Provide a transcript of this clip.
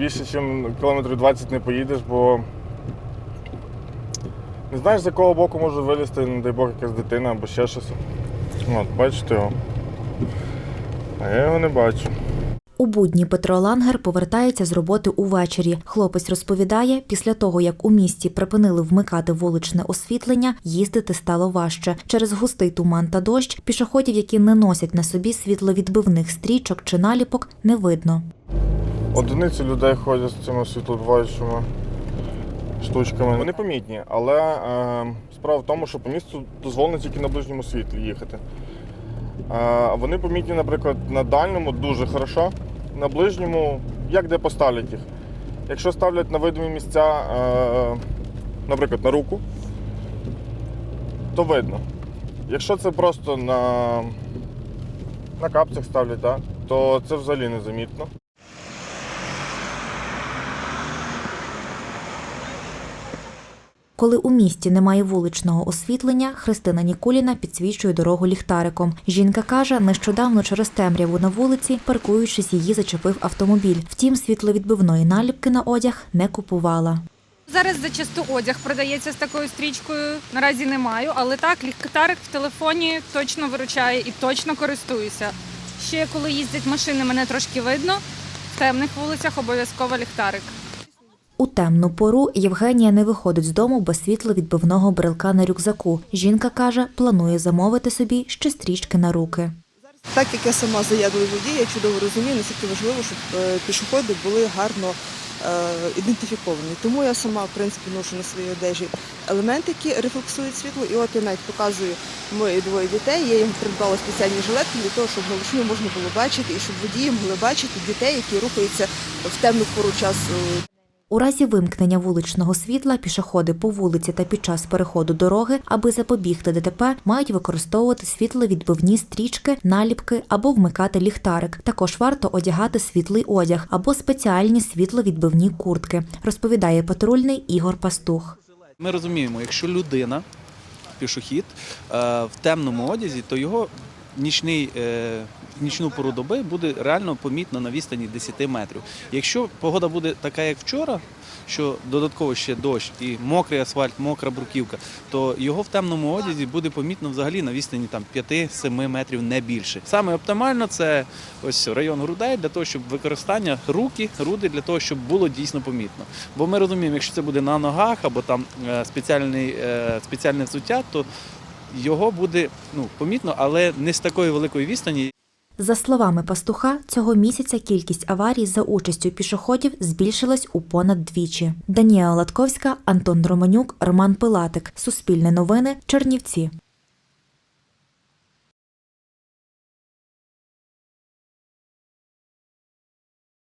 більше, ніж кілометрів 20 не поїдеш, бо не знаєш, з якого боку може вилізти, не дай Бог, якась дитина або ще щось. От, бачите його. А я його не бачу. У будні Петро Лангер повертається з роботи увечері. Хлопець розповідає, після того як у місті припинили вмикати вуличне освітлення, їздити стало важче. Через густий туман та дощ пішоходів, які не носять на собі світловідбивних стрічок чи наліпок, не видно. Одиниці людей ходять з цими світлодвоючими штучками. Вони помітні, але е, справа в тому, що по місту дозволено тільки на ближньому світлі їхати. Е, вони помітні, наприклад, на дальньому дуже хорошо, на ближньому, як де поставлять їх. Якщо ставлять на видимі місця, е, наприклад, на руку, то видно. Якщо це просто на, на капцях ставлять, да, то це взагалі незамітно. Коли у місті немає вуличного освітлення, Христина Нікуліна підсвічує дорогу ліхтариком. Жінка каже, нещодавно через темряву на вулиці, паркуючись, її зачепив автомобіль. Втім, світловідбивної наліпки на одяг не купувала. Зараз зачасту одяг продається з такою стрічкою. Наразі не маю, але так, ліхтарик в телефоні точно виручає і точно користуюся. Ще коли їздять машини, мене трошки видно. В темних вулицях обов'язково ліхтарик. У темну пору Євгенія не виходить з дому без світловідбивного брелка на рюкзаку. Жінка каже, планує замовити собі ще стрічки на руки. Так як я сама заядлий водій, я чудово розумію, наскільки важливо, щоб е, пішоходи були гарно е, ідентифіковані. Тому я сама, в принципі, ношу на своїй одежі елементи, які рефлексують світло. І от я навіть показую мої двоє дітей. Я їм придбала спеціальні жилетки для того, щоб вручну можна було бачити і щоб водії могли бачити дітей, які рухаються в темну пору часу У разі вимкнення вуличного світла пішоходи по вулиці та під час переходу дороги, аби запобігти ДТП, мають використовувати світловідбивні стрічки, наліпки або вмикати ліхтарик. Також варто одягати світлий одяг або спеціальні світловідбивні куртки, розповідає патрульний Ігор Пастух. Ми розуміємо, якщо людина, пішохід е, в темному одязі, то його нічний, е, нічну пору доби буде реально помітно на відстані 10 метрів. Якщо погода буде така, як вчора, що додатково ще дощ і мокрий асфальт, мокра бруківка, то його в темному одязі буде помітно взагалі на відстані там 5-7 метрів не більше. Саме оптимально це ось район грудей для того, щоб використання руки, груди для того, щоб було дійсно помітно. Бо ми розуміємо, якщо це буде на ногах або там е, спеціальний, е, спеціальне взуття, то його буде ну, помітно, але не з такої великої відстані. За словами пастуха, цього місяця кількість аварій за участю пішоходів збільшилась у понад двічі. Данія Латковська, Антон Романюк, Роман Пилатик. Суспільне новини, Чернівці.